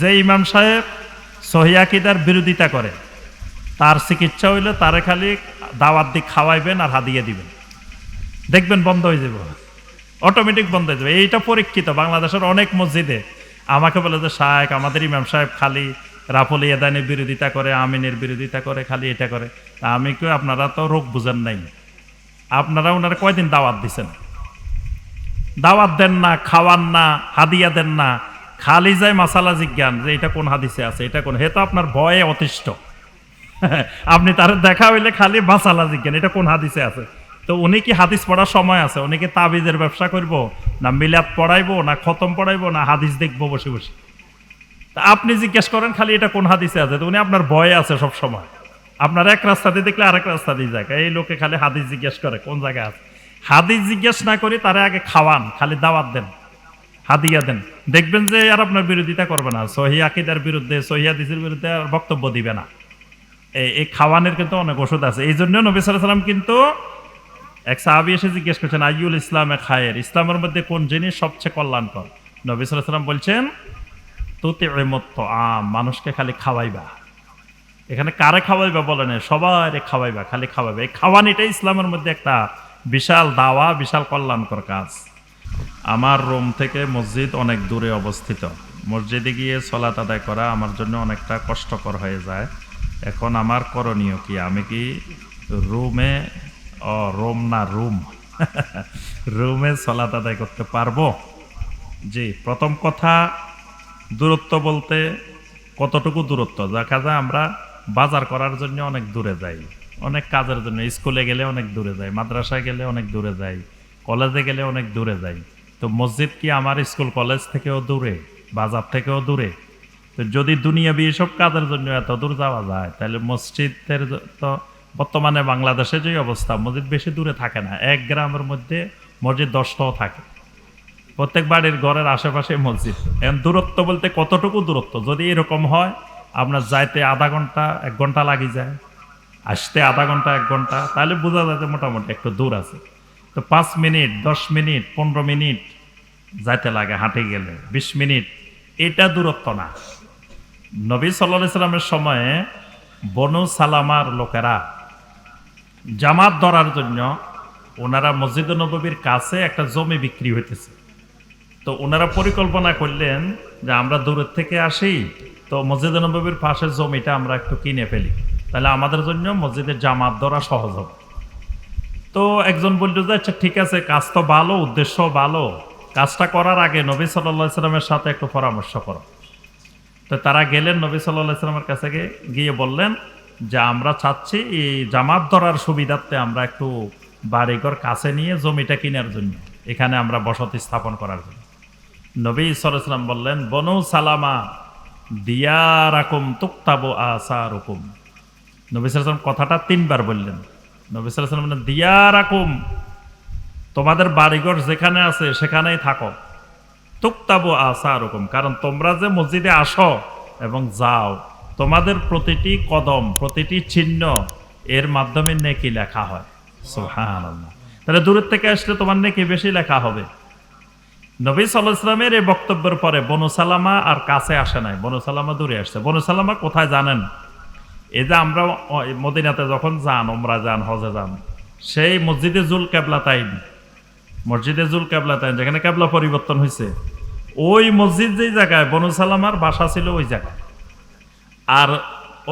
যে ইমাম সাহেব সহিয়াকিদার বিরোধিতা করে, তার চিকিৎসা হইলে তারে খালি দাওয়াত দিয়ে খাওয়াইবেন আর হাদিয়ে দিবেন। দেখবেন বন্ধ হয়ে যাবে অটোমেটিক বন্ধ হয়ে যাবে এইটা পরীক্ষিত। বাংলাদেশের অনেক মসজিদে আমাকে বলে যে শায়েক আমাদের ইমাম সাহেব খালি রাফল ইয়াদানের বিরোধিতা করে, আমিনের বিরোধিতা করে, খালি এটা করে। তা আমি কেউ আপনারা তো রোগ বুঝেন নাই। আপনারা ওনারা কয়দিন দাওয়াত দিছেন? দাওয়াত দেন না, খাওয়ান না, হাদিয়া দেন না। খালি যায় মাসালা জিজ্ঞান যে এটা কোন হাদিসে আছে, এটা কোন? হে তো আপনার ভয়ে অতিষ্ঠ। আপনি তার দেখা হইলে খালি মাসালা জিজ্ঞান, এটা কোন হাদিসে আছে? তো উনি কি হাদিস পড়ার সময় আছে? উনি কি তাবিজের ব্যবসা করব, না মিলাদ পড়াইবো, না খতম পড়াইবো, না হাদিস দেখব বসে বসে? তা আপনি জিজ্ঞেস করেন খালি এটা কোন হাদিসে আছে? তো উনি আপনার ভয়ে আছে সব সময়। আপনার এক রাস্তা দিয়ে দেখলে আরেক রাস্তা দিয়ে যায়। এই লোকে খালি হাদিস জিজ্ঞেস করে, কোন জায়গায় আছে? হাদিস জিজ্ঞেস না করে তারে আগে খাওয়ান, খালি দাওয়াত দেন। হাদিয়া দেন। দেখবেন যে আর আপনার বিরোধিতা করবে না। সহি আকিদার বিরুদ্ধে, সহি বিরুদ্ধে আর বক্তব্য দিবে না। এই খাওয়ানোর কিন্তু অনেক ওষুধ আছে। এই জন্য নবী সাল্লাম কিন্তু এক সাহাবি এসে জিজ্ঞেস করছেন আইউল ইসলামে খায়ের? ইসলামের মধ্যে কোন জিনিস সবচেয়ে কল্যাণকর? নবী সাল্লাম বলছেন তুতে মত্ত আম মানুষকে খালি খাওয়াইবা। এখানে কারে খাওয়াইবা বলে না সবাই খাওয়াইবা, খালি খাওয়াইবা। এই খাওয়ানিটা ইসলামের মধ্যে একটা বিশাল দাওয়া, বিশাল কল্যাণকর কাজ। আমার রুম থেকে মসজিদ অনেক দূরে অবস্থিত। মসজিদে গিয়ে সলাত আদায় করা আমার জন্য অনেকটা কষ্টকর হয়ে যায়। এখন আমার করণীয় কি? আমি কি রুমে, ও, রুম না, রুম। রুমে সলাত আদায় করতে পারব? জি, প্রথম কথা, দূরত্ব বলতে কতটুকু দূরত্ব? দেখা যায় আমরা বাজার করার জন্য অনেক দূরে যাই। অনেক কাজের জন্য, স্কুলে গেলে অনেক দূরে যাই, মাদ্রাসায় গেলে অনেক দূরে যাই। কলেজে গেলে অনেক দূরে যাই। তো মসজিদ কি আমার স্কুল কলেজ থেকেও দূরে, বাজার থেকেও দূরে? তো যদি দুনিয়াবি সব কাজের জন্য এত দূর যাওয়া যায়, তাহলে মসজিদের তো বর্তমানে বাংলাদেশে যে অবস্থা, মসজিদ বেশি দূরে থাকে না, এক গ্রামের মধ্যে মসজিদ দশটাও থাকে। প্রত্যেক বাড়ির ঘরের আশেপাশে মসজিদ। এখন দূরত্ব বলতে কতটুকু দূরত্ব? যদি এরকম হয় আপনার যাইতে আধা ঘণ্টা, এক ঘণ্টা লাগি যায়। আসতে আধা ঘণ্টা, এক ঘণ্টা, তাহলে বোঝা যায় যে মোটামুটি একটু দূর আছে। তো পাঁচ মিনিট, দশ মিনিট, পনেরো মিনিট যাইতে লাগে হাঁটে গেলে। বিশ মিনিট, এটা দূরত্ব না। নবী সাল্লা সাল্লামের সময়ে বনু সালামার লোকেরা জামাত ধরার জন্য ওনারা মসজিদ নবীর কাছে একটা জমি বিক্রি হইতেছে। তো ওনারা পরিকল্পনা করলেন যে আমরা দূরের থেকে আসি, তো মসজিদ নবীর পাশের জমিটা আমরা একটু কিনে ফেলি। তাহলে আমাদের জন্য মসজিদের জামাত ধরা সহজ হবে। তো একজন বলল যে আচ্ছা ঠিক আছে, কাজ তো ভালো, উদ্দেশ্য ভালো। কাজটা করার আগে নবী সাল্লা সাল্লামের সাথে একটু পরামর্শ করো। তো তারা গেলেন নবী সাল্লাহ সাল্লামের কাছে গিয়ে- বললেন যে, আমরা চাচ্ছি এই জামাত ধরার সুবিধার্থে আমরা একটু বাড়িঘর কাছে নিয়ে জমিটা কেনার জন্য, এখানে আমরা বসতি স্থাপন করার জন্য। নবী সাল্লাম বললেন, বনু সালামা দিয়া রাকুম তুক্তাবো আসা রকম নবী সাল্লাম কথাটা তিনবার বললেন। নবী সাল্লাম দিয়া রাকুম তোমাদের বাড়িঘর যেখানে আছে সেখানেই থাকো। তুক্তাবু আসা রকম কারণ তোমরা যে মসজিদে আসো এবং যাও, তোমাদের প্রতিটি কদম, প্রতিটি চিহ্ন এর মাধ্যমে নেকি লেখা হয়। সুহান তাহলে দূরের থেকে আসলে তোমার নেকি বেশি লেখা হবে। নবী সাল্লাহ এই বক্তব্যের পরে বনু সালামা আর কাছে আসে নাই। বনু সালামা দূরে আসছে। বনু সালামা কোথায় জানেন? যে আমরা মদিনাতে যখন যান ওমরা যান, হজে যান, সেই মসজিদে জুল কেবলা তাইন, মসজিদে জুল কেবলা তাইন, যেখানে কেবলা পরিবর্তন হয়েছে ওই মসজিদ যেই জায়গায়, বনু সালামার বাসা ছিল ওই জায়গায়। আর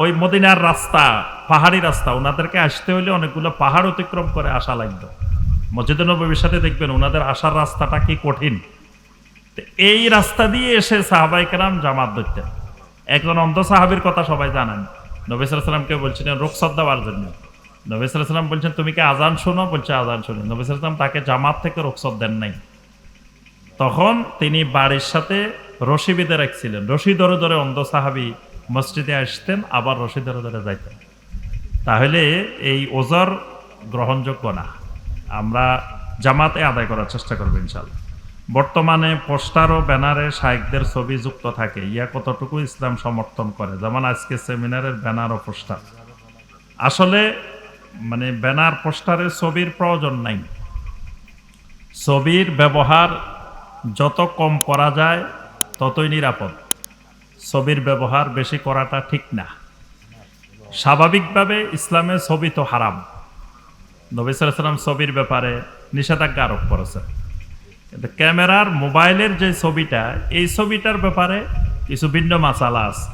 ওই মদিনার রাস্তা, পাহাড়ি রাস্তা ওনাদেরকে আসতে হলে অনেকগুলো পাহাড় অতিক্রম করে আসা লাগতো। মসজিদে নবীর সাথে দেখবেন ওনাদের আসার রাস্তাটা কি কঠিন। এই রাস্তা দিয়ে এসে সাহাবাই কেরাম জামাত ধরতেন। একজন অন্ধ সাহাবির কথা সবাই জানেন। নবী সাল্লামকে বলছিলেন রোকসত দেওয়ার জন্য নবী সাল্লাম বলছেন, তুমি কি আজান শোনো? বলছে, আজান শুনি। নবী সাল্লাম তাকে জামাত থেকে রোকসত দেন নাই। তখন তিনি বাড়ির সাথে রশি বেঁধে রাখছিলেন রশি ধরে ধরে অন্ধ সাহাবি মসজিদে আসতেন, আবার রশি ধরে ধরে যাইতেন। তাহলে এই ওজর গ্রহণযোগ্য না। আমরা জামাতে আদায় করার চেষ্টা করব ইনশাল্লাহ বর্তমানে পোস্টার ও ব্যানারে শায়েকদের ছবি যুক্ত থাকে। ইয়া কতটুকু ইসলাম সমর্থন করে? যেমন আজকে সেমিনারের ব্যানার ও পোস্টার। আসলে মানে ব্যানার পোস্টারের ছবির প্রয়োজন নাই। ছবির ব্যবহার যত কম করা যায়, ততই নিরাপদ। ছবির ব্যবহার বেশি করাটা ঠিক না। স্বাভাবিকভাবে ইসলামে ছবি তো হারাম। নবী সাল্লাম ছবির ব্যাপারে নিষেধাজ্ঞা আরোপ করেছেন। কিন্তু ক্যামেরার মোবাইলের যে ছবিটা, এই ছবিটার ব্যাপারে কিছু ভিন্ন মাসালা আছে।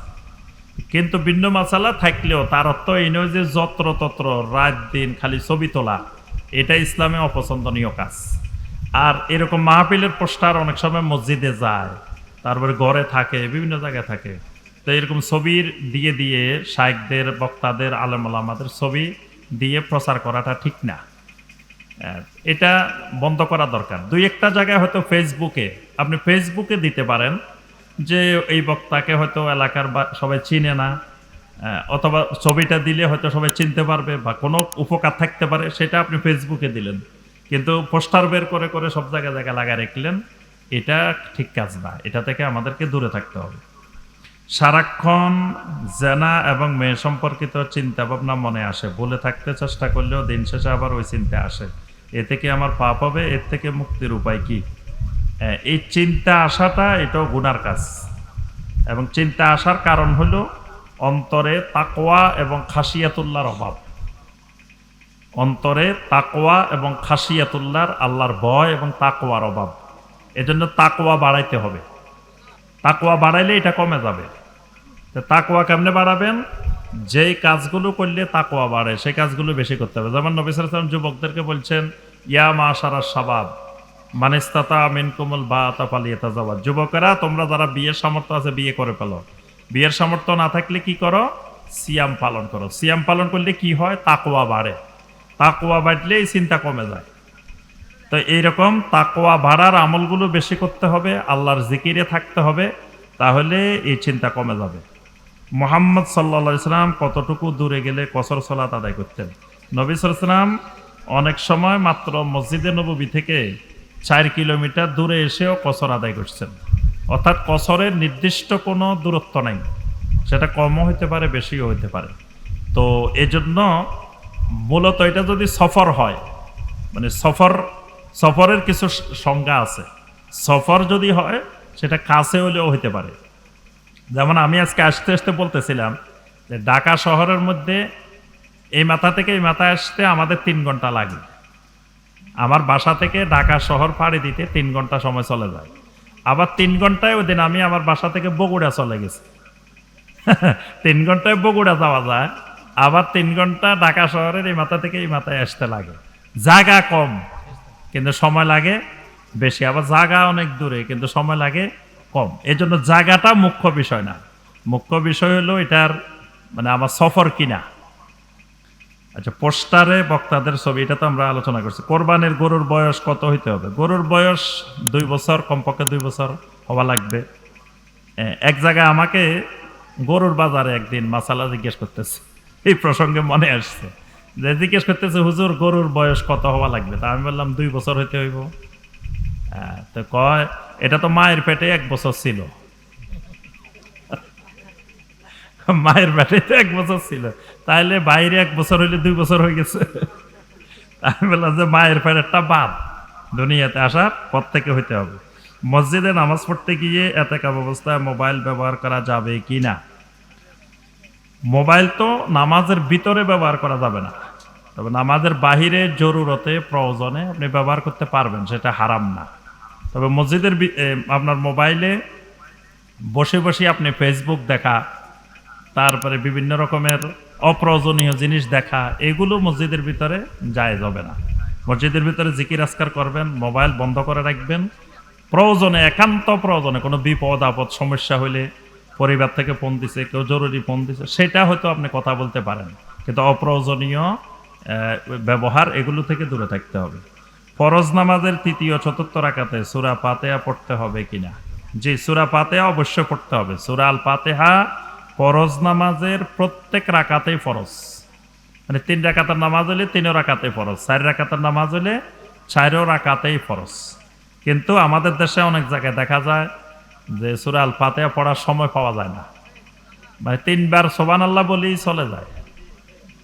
কিন্তু ভিন্ন মাসালা থাকলেও তার অর্থ এই নয় যে যত্র তত্র রাত দিন খালি ছবি তোলা, এটা ইসলামে অপছন্দনীয় কাজ। আর এরকম মাহফিলের পোস্টার অনেক সময় মসজিদে যায়, তারপরে ঘরে থাকে, বিভিন্ন জায়গায় থাকে। তো এরকম ছবির দিয়ে দিয়ে শাইকদের বক্তাদের আলমালামাদের ছবি দিয়ে প্রচার করাটা ঠিক না। এটা বন্ধ করা দরকার। দুই একটা জায়গায় হয়তো ফেসবুকে আপনি ফেসবুকে দিতে পারেন যে এই বক্তাকে হয়তো এলাকার বা সবাই চিনে না অথবা ছবিটা দিলে হয়তো সবাই চিনতে পারবে বা কোনো উপকার থাকতে পারে, সেটা আপনি ফেসবুকে দিলেন। কিন্তু পোস্টার বের করে করে সব জায়গায় জায়গায় লাগায় রাখলেন, এটা ঠিক কাজ না। এটা থেকে আমাদেরকে দূরে থাকতে হবে। সারাক্ষণ জেনা এবং মেয়ে সম্পর্কিত চিন্তা ভাবনা মনে আসে। বলে থাকতে চেষ্টা করলেও দিন শেষে আবার ওই চিন্তা আসে। এ থেকে আমার পাপ হবে, এর থেকে মুক্তির উপায় কি? এই চিন্তা আসাটা এটাও গুনার কাজ। এবং চিন্তা আসার কারণ হলো অন্তরে তাকোয়া এবং খাসিয়াতুল্লাহর অভাব। অন্তরে তাকোয়া এবং খাসিয়াতুল্লাহর আল্লাহর ভয় এবং তাকোয়ার অভাব। এজন্য তাকোয়া বাড়াইতে হবে। তাকোয়া বাড়াইলে এটা কমে যাবে। তাকোয়া কেমনে বাড়াবেন? যেই কাজগুলো করলে তাকোয়া বাড়ে, সেই কাজগুলো বেশি করতে হবে। যেমন নবী সালাম যুবকদেরকে বলছেন, ইয়া মা সারা সাবাব মানিস্তাতা মিন কুমল বা তাপালিয়াতা যাওয়া যুবকেরা, তোমরা যারা বিয়ের সামর্থ্য আছে বিয়ে করে ফেলো। বিয়ের সামর্থ্য না থাকলে কি করো? সিয়াম পালন করো। সিয়াম পালন করলে কি হয়? তাকোয়া বাড়ে। তাকোয়া বাড়লে এই চিন্তা কমে যায়। তো এইরকম তাকোয়া ভাড়ার আমলগুলো বেশি করতে হবে, আল্লাহর জিকিরে থাকতে হবে, তাহলে এই চিন্তা কমে যাবে। মোহাম্মদ সাল্লা সাল্লাম কতটুকু দূরে গেলে কসর সলাত আদায় করতেন? নবী সাল্লাম অনেক সময় মাত্র মসজিদে নবী থেকে চার কিলোমিটার দূরে এসেও কসর আদায় করছেন। অর্থাৎ কসরের নির্দিষ্ট কোনো দূরত্ব নাই। সেটা কমও হইতে পারে, বেশিও হইতে পারে। তো এজন্য মূলত এটা যদি সফর হয় মানে সফর, সফরের কিছু সংজ্ঞা আছে। সফর যদি হয়, সেটা কাছে হলেও হইতে পারে। যেমন আমি আজকে আসতে আসতে বলতেছিলাম যে ঢাকা শহরের মধ্যে এই মাথা থেকে এই মাথায় আসতে আমাদের তিন ঘণ্টা লাগে। আমার বাসা থেকে ঢাকা শহর পাড়ি দিতে তিন ঘণ্টা সময় চলে যায়। আবার তিন ঘন্টায় ওই দিন আমি আমার বাসা থেকে বগুড়া চলে গেছি। তিন ঘন্টায় বগুড়া যাওয়া যায়, আবার তিন ঘণ্টা ঢাকা শহরের এই মাথা থেকে এই মাথায় আসতে লাগে। জায়গা কম, কিন্তু সময় লাগে। বেশি, আবার জায়গা অনেক দূরে, কিন্তু সময় লাগে। কম। এই জন্য জায়গাটা মুখ্য বিষয় না। মুখ্য বিষয় হলো এটার মানে আমার সফর কিনা। আচ্ছা পোস্টারে বক্তাদের ছবি, এটা তো আমরা আলোচনা করছি। কোরবানির গরুর বয়স কত হইতে হবে? গরুর বয়স দুই বছর, কমপক্ষে দুই বছর হওয়া লাগবে। এক জায়গায় আমাকে গরুর বাজারে একদিন মাসালা জিজ্ঞেস করতেছে। এই প্রসঙ্গে মনে আসছে। যে জিজ্ঞেস করতেছে, হুজুর, গরুর বয়স কত হওয়া লাগবে? তা আমি বললাম, দুই বছর হইতে হইব। হ্যাঁ, তো কয় এটা তো মায়ের পেটে এক বছর ছিল। মায়ের পেটে এক বছর ছিল। তাইলে বাইরে এক বছর হইলে দুই বছর হয়ে গেছে। আমি বললাম যে মায়ের পেটেরটা বাদ দুনিয়াতে আসার পর থেকে হইতে হবে। মসজিদে নামাজ পড়তে গিয়ে এতেকাব অবস্থায় মোবাইল ব্যবহার করা যাবে কি না? মোবাইল তো নামাজের ভিতরে ব্যবহার করা যাবে না। তবে নামাজের বাহিরে জরুরতে প্রয়োজনে আপনি ব্যবহার করতে পারবেন সেটা হারাম না। তবে মসজিদের আপনার মোবাইলে বসে বসে আপনি ফেসবুক দেখা, তারপরে বিভিন্ন রকমের অপ্রয়োজনীয় জিনিস দেখা, এগুলো মসজিদের ভিতরে যায় যাবে না। মসজিদের ভিতরে জিকির আসকার করবেন, মোবাইল বন্ধ করে রাখবেন। প্রয়োজনে, একান্ত প্রয়োজনে, কোনো বিপদ, আপদ, সমস্যা হলে পরিবার থেকে ফোন দিছে, কেউ জরুরি ফোন দিছে, সেটা হয়তো আপনি কথা বলতে পারেন। কিন্তু অপ্রয়োজনীয় ব্যবহার এগুলো থেকে দূরে থাকতে হবে। ফরজ নামাজের তৃতীয় চতুর্থ রাকাতে সুরা পাতেয়া পড়তে হবে কিনা? যে সুরা পাতেয়া অবশ্যই পড়তে হবে। সুরা আল পাতেহা ফরজ নামাজের প্রত্যেক রাকাতেই ফরজ। মানে তিন রাকাতের নামাজ হলে তিনও রাকাতে ফরজ, চার রাকাতের নামাজ হলে চারও রাকাতেই ফরজ। কিন্তু আমাদের দেশে অনেক জায়গায় দেখা যায় যে সুরা আল পাতেয়া পড়ার সময় পাওয়া যায় না। মানে তিনবার সোবান আল্লাহ বলেই চলে যায়।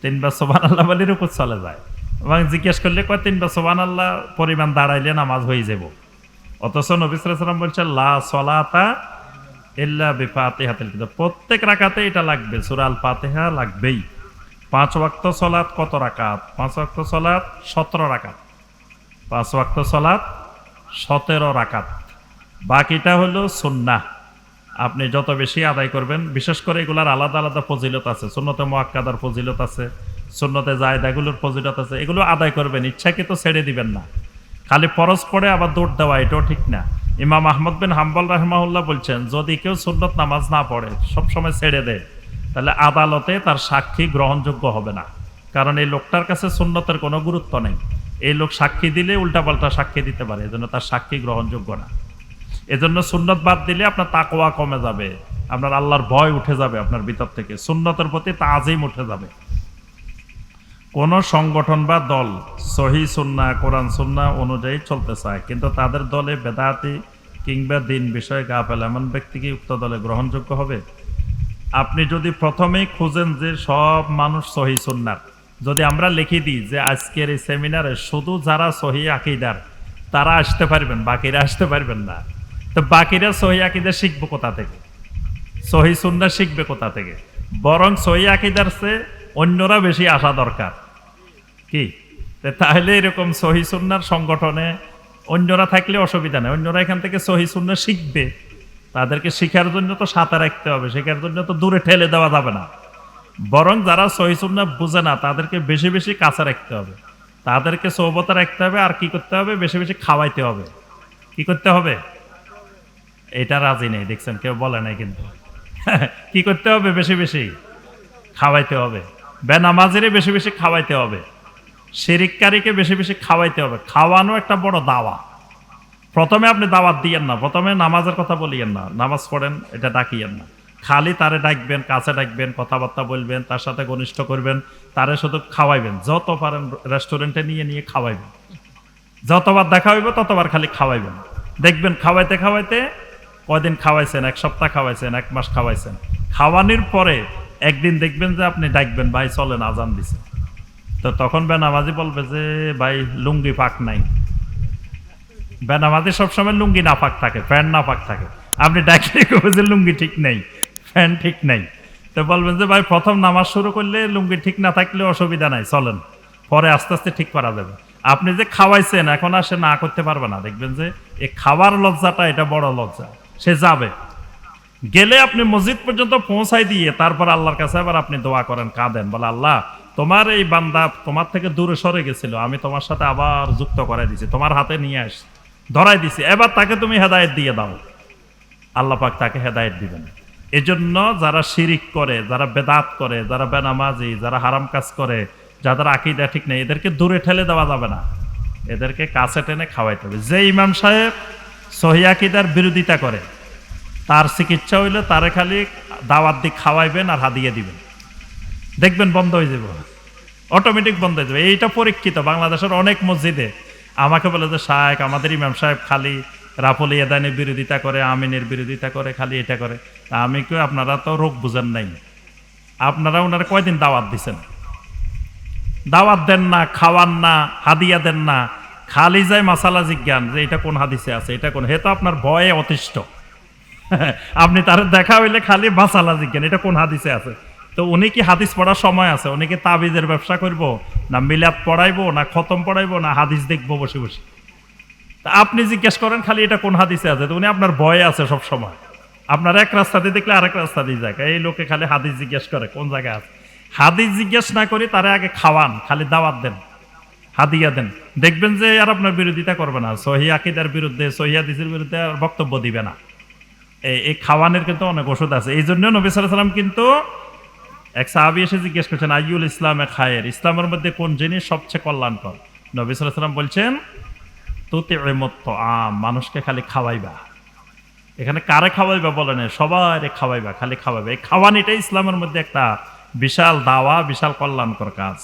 তিনবার সোবান আল্লাহ বলির উপর চলে যায়। এবং জিজ্ঞেস করলে, কয় তিনবার সোবান আল্লাহ পরিমাণ দাঁড়াইলে নামাজ হয়ে যাব অথচ নবী সাল্লাল্লাহু আলাইহি বলছেন, লা প্রত্যেক রাকাতে এটা লাগবে, সূরা আল ফাতিহা লাগবেই। পাঁচ ওয়াক্ত সলাৎ কত রাকাত? পাঁচ ওয়াক্ত সলাৎ সতেরো রাকাত। পাঁচ ওয়াক্ত সলাৎ সতেরো রাকাত। বাকিটা হলো সুন্নাহ। আপনি যত বেশি আদায় করবেন, বিশেষ করে এগুলার আলাদা আলাদা ফজিলত আছে। সুন্নতে মোয়াক্কাদার ফজিলত আছে সুন্নতে জায়দাগুলোর ফজিলত আছে, এগুলো আদায় করবেন ইচ্ছাকৃত ছেড়ে দিবেন না। খালি ফরজ পড়ে আবার দৌড় দেওয়া, এটাও ঠিক না। ইমাম আহমদ বিন হাম্বল রাহমাউল্লাহ বলছেন, যদি কেউ সুন্নত নামাজ না পড়ে, সবসময় ছেড়ে দেয়, তাহলে আদালতে তার সাক্ষী গ্রহণযোগ্য হবে না। কারণ এই লোকটার কাছে সুন্নতের কোনো গুরুত্ব নেই। এই লোক সাক্ষী দিলে উল্টাপাল্টা সাক্ষী দিতে পারে, এজন্য তার সাক্ষী গ্রহণযোগ্য না। এজন্য সুন্নত বাদ দিলে আপনার তাকওয়া কমে যাবে, আপনার আল্লাহর ভয় উঠে যাবে আপনার ভিতর থেকে। সুন্নতের প্রতি তাজিম উঠে যাবে। কোন সংগঠন বা দল সহি সুন্না কোরআন সুন্না অনুযায়ী চলতে চায়, কিন্তু তাদের দলে বেদাতি কিংবা দিন বিষয়ে গা ফেলে এমন ব্যক্তি কি উক্ত দলে গ্রহণযোগ্য হবে? আপনি যদি প্রথমেই খুঁজেন যে সব মানুষ সহি সুন্নার যদি আমরা লিখে দিই যে আজকের এই সেমিনারে শুধু যারা সহি আকিদার, তারা আসতে পারবেন, বাকিরা আসতে পারবেন না। তো বাকিরা সহি আকিদা শিখবে কোথা থেকে? সহি সুন্না শিখবে কোথা থেকে? বরং সহি আকিদার চেয়ে অন্যরা বেশি আসা দরকার। কি? তাহলে এরকম সহি সুন্নার সংগঠনে অন্যরা থাকলে অসুবিধা নেই। অন্যরা এখান থেকে সহি সুন্না শিখবে। তাদেরকে শিখার জন্য তো সাঁতার রাখতে হবে। শেখার জন্য তো দূরে ঠেলে দেওয়া যাবে না। বরং যারা সহি সুন্না বুঝে না, তাদেরকে বেশি বেশি কাছে রাখতে হবে। তাদেরকে সৌবতা রাখতে হবে আর কি করতে হবে? বেশি বেশি খাওয়াইতে হবে। কি করতে হবে? এটা রাজি নেই, দেখছেন? কেউ বলে নাই কিন্তু। কি করতে হবে? বেশি বেশি খাওয়াইতে হবে। বেনামাজিরে বেশি বেশি খাওয়াইতে হবে। শিরিককারীকে বেশি বেশি খাওয়াইতে হবে। খাওয়ানো একটা বড় দাওয়া। প্রথমে আপনি দাওয়াত দিয়েন না। প্রথমে নামাজের কথা বলিয়েন না। নামাজ পড়েন, এটা ডাকিয়েন না। খালি তারে ডাকবেন, কাছে ডাকবেন, কথাবার্তা বলবেন, তার সাথে ঘনিষ্ঠ করবেন, তারে শুধু খাওয়াইবেন। যত পারেন রেস্টুরেন্টে নিয়ে নিয়ে খাওয়াইবেন। যতবার দেখা হইব, ততবার খালি খাওয়াইবেন। দেখবেন খাওয়াইতে খাওয়াইতে কয়দিন খাওয়াইছেন? এক সপ্তাহ খাওয়াইছেন, এক মাস খাওয়াইছেন। খাওয়ানির পরে একদিন দেখবেন যে আপনি ডাকবেন, ভাই চলেন, আজান দিছে। তো তখন বেনামাজি বলবে যে, ভাই, লুঙ্গি পাক নাই। বেনামাজি সবসময় লুঙ্গি না পাক থাকে, প্যান্ট না পাক থাকে। আপনি ডাকলে কবে যে, লুঙ্গি ঠিক নেই, প্যান্ট ঠিক নেই। তো বলবেন যে, ভাই, প্রথম নামাজ শুরু করলে লুঙ্গি ঠিক না থাকলে অসুবিধা নাই, চলেন। পরে আস্তে আস্তে ঠিক করা যাবে। আপনি যে খাওয়াইছেন, এখন আর সে না করতে পারবে না। দেখবেন যে, এই খাবার লজ্জাটা এটা বড় লজ্জা। সে যাবে। গেলে আপনি মসজিদ পর্যন্ত পৌঁছাই দিয়ে তারপর আল্লাহর কাছে আবার আপনি দোয়া করেন, কাঁদেন। বলে, আল্লাহ তোমার এই বান্দা তোমার থেকে দূরে সরে গেছিল, আমি তোমার সাথে আবার যুক্ত করাই দিছি, তোমার হাতে নিয়ে আস, ধরাই দিছি। এবার তাকে তুমি হেদায়েত দিয়ে দাও। আল্লাহ পাক তাকে হেদায়েত দিবেন। এজন্য যারা শিরিক করে, যারা বেদাত করে, যারা বেনামাজি, যারা হারাম কাজ করে, যাদের আকিদা ঠিক নেই, এদেরকে দূরে ঠেলে দেওয়া যাবে না। এদেরকে কাছে টেনে খাওয়াইতে হবে। যে ইমাম সাহেব সহি আকিদার বিরোধিতা করে, তার চিকিৎসা হইলে তারে খালি দাওয়াত দিয়ে খাওয়াইবেন আর হাদিয়ে দিবেন। দেখবেন বন্ধ হয়ে যাবে। অটোমেটিক বন্ধ হয়ে যাবে। এইটা পরীক্ষিত। বাংলাদেশের অনেক মসজিদে আমাকে বলে যে, শায়েক, আমাদের ইমাম সাহেব খালি রাফল ইয়াদানের বিরোধিতা করে, আমিনের বিরোধিতা করে, খালি এটা করে। তা আমি কেউ আপনারা তো রোগ বুঝেন নাই। আপনারা ওনারা কয়দিন দাওয়াত দিছেন? দাওয়াত দেন না, খাওয়ান না, হাদিয়া দেন না। খালি যায় মাসালা জিজ্ঞান যে, এটা কোন হাদিসে আছে? এটা কোন? হে তো আপনার ভয়ে অতিষ্ঠ। আপনি তার দেখা হইলে খালি মাসালা জিজ্ঞান, এটা কোন হাদিসে আছে? তো উনি কি হাদিস পড়ার সময় আছে? উনি কি তাবিজের ব্যবসা করব? না মিলাদ পড়াইবো? না খতম পড়াইবো? না হাদিস দেখব বসে বসে? তা আপনি জিজ্ঞেস করেন খালি এটা কোন হাদিসে আছে? তো উনি আপনার ভয়ে আছে সব সময়। আপনার এক রাস্তা দিয়ে দেখলে আরেক রাস্তা দিয়ে যায়। এই লোকে খালি হাদিস জিজ্ঞেস করে, কোন জায়গায় আছে? হাদিস জিজ্ঞেস না করি তারে আগে খাওয়ান, খালি দাওয়াত দেন, হাদিয়া দেন। দেখবেন যে আর আপনার বিরোধিতা করবে না। সহি আকিদার বিরুদ্ধে, সহি হাদিসের বিরুদ্ধে আর বক্তব্য দিবে না। এই খাওয়ানোর কিন্তু অনেক ওষুধ আছে। এই জন্য নবী সাল্লাম কিন্তু এক সাহাবি এসে জিজ্ঞেস করছেন আইউল ইসলামে খায়ের? ইসলামের মধ্যে কোন জিনিস সবচেয়ে কল্যাণকর? নবী সালাম বলছেন তুতে মত্ত আম মানুষকে খালি খাওয়াইবা। এখানে কারে খাওয়াইবা বলে না সবাই খাওয়াইবা, খালি খাওয়াইবা। এই খাওয়ানিটাই ইসলামের মধ্যে একটা বিশাল দাওয়া, বিশাল কল্যাণকর কাজ।